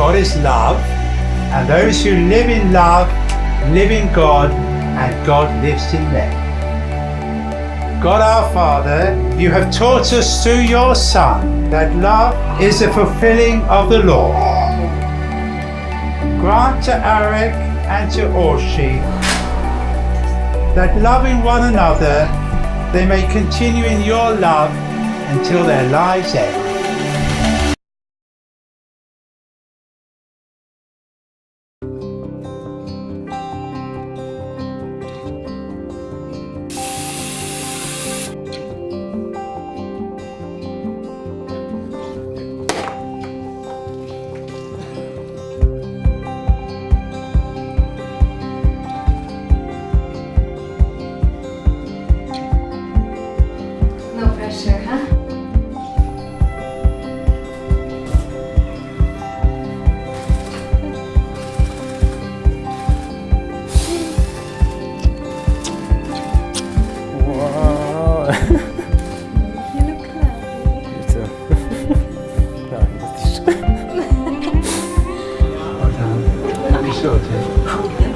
God is love, and those who live in love live in God, and God lives in them. God our Father, you have taught us through your Son that love is the fulfilling of the law. Grant to Eric and to Orshi that loving one another, they may continue in your love until their lives end. Wow. You look lovely. You too. no, Well done.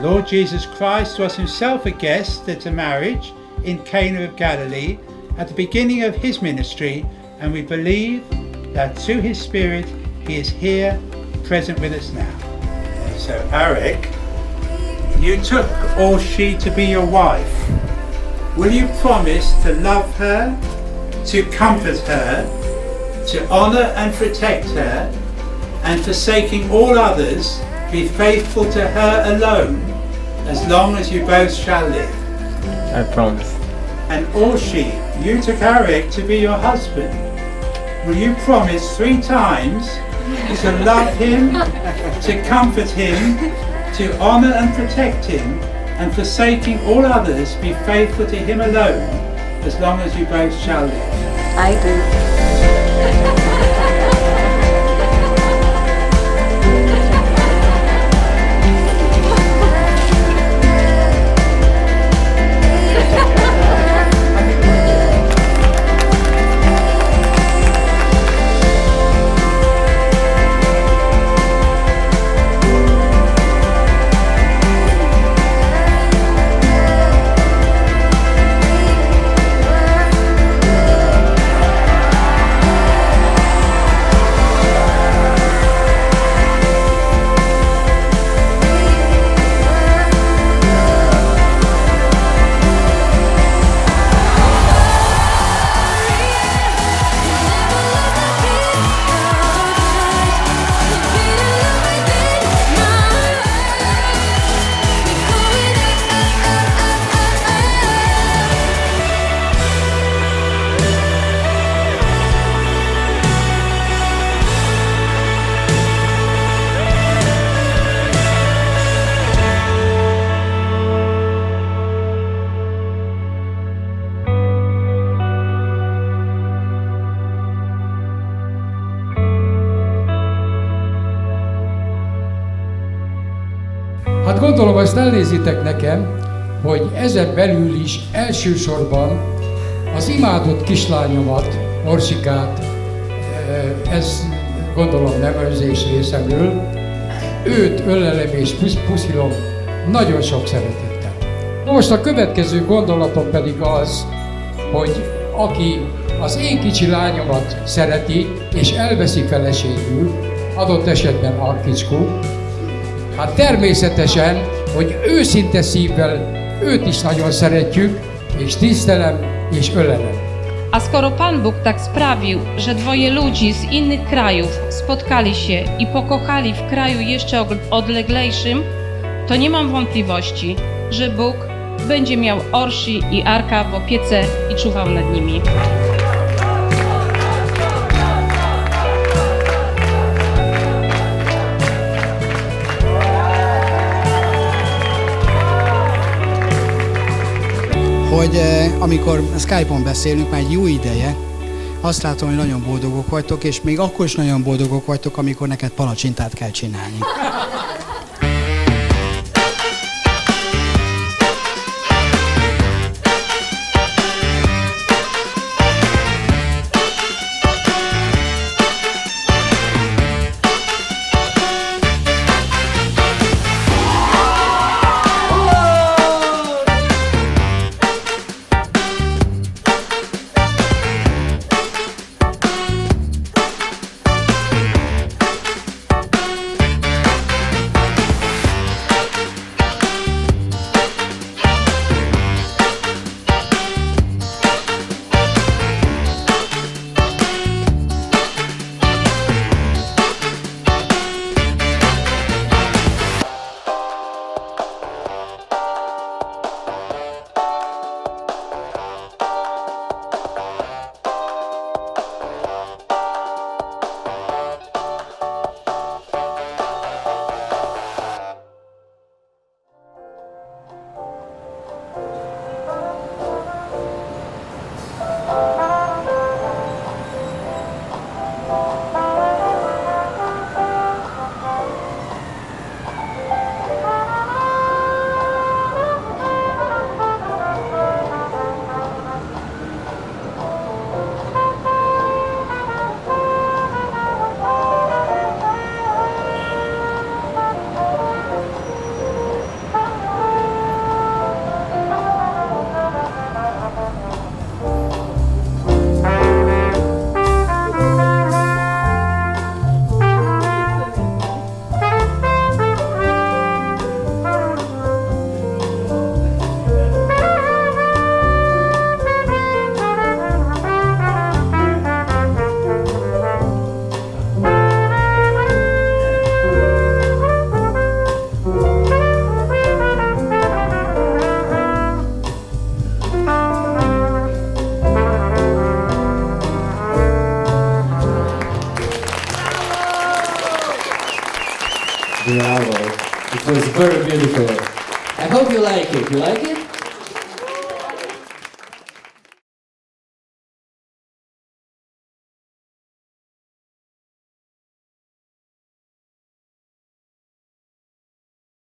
Lord Jesus Christ was himself a guest at a marriage in Cana of Galilee at the beginning of his ministry, and we believe that through his Spirit he is here, present with us now. So, Eric, you took Orshi to be your wife. Will you promise to love her, to comfort her, to honour and protect her, and forsaking all others, be faithful to her alone, as long as you both shall live? I promise. And Orshi, you took Eric to be your husband. Will you promise three times to love him, to comfort him, to honour and protect him, and forsaking all others, be faithful to him alone, as long as you both shall live? I do. Gondolom, azt elnézitek nekem, hogy ezen belül is elsősorban az imádott kislányomat, Orsikát, eh, ez gondolom nem önzés részemről, őt ölelem és pusz, puszilom nagyon sok szeretettel. Most a következő gondolatom pedig az, hogy aki az én kicsi lányomat szereti és elveszi feleségül, adott esetben Arkicskó, Hát természetesen, hogy őszinte szívvel őt is nagyon szeretjük, és tisztelem és ölelem. A skoro Pan Bóg tak sprawił, że dwoje ludzi z innych krajów spotkali się i pokochali w kraju jeszcze odleglejszym, to nie mam wątpliwości, że Bóg będzie miał Orsi i Arka w opiece i czuwał nad nimi. Hogy eh, amikor Skype-on beszélünk már egy jó ideje, azt látom, hogy nagyon boldogok vagytok, és még akkor is nagyon boldogok vagytok, amikor neked palacsintát kell csinálni. Was very beautiful. I hope you like it. You like it?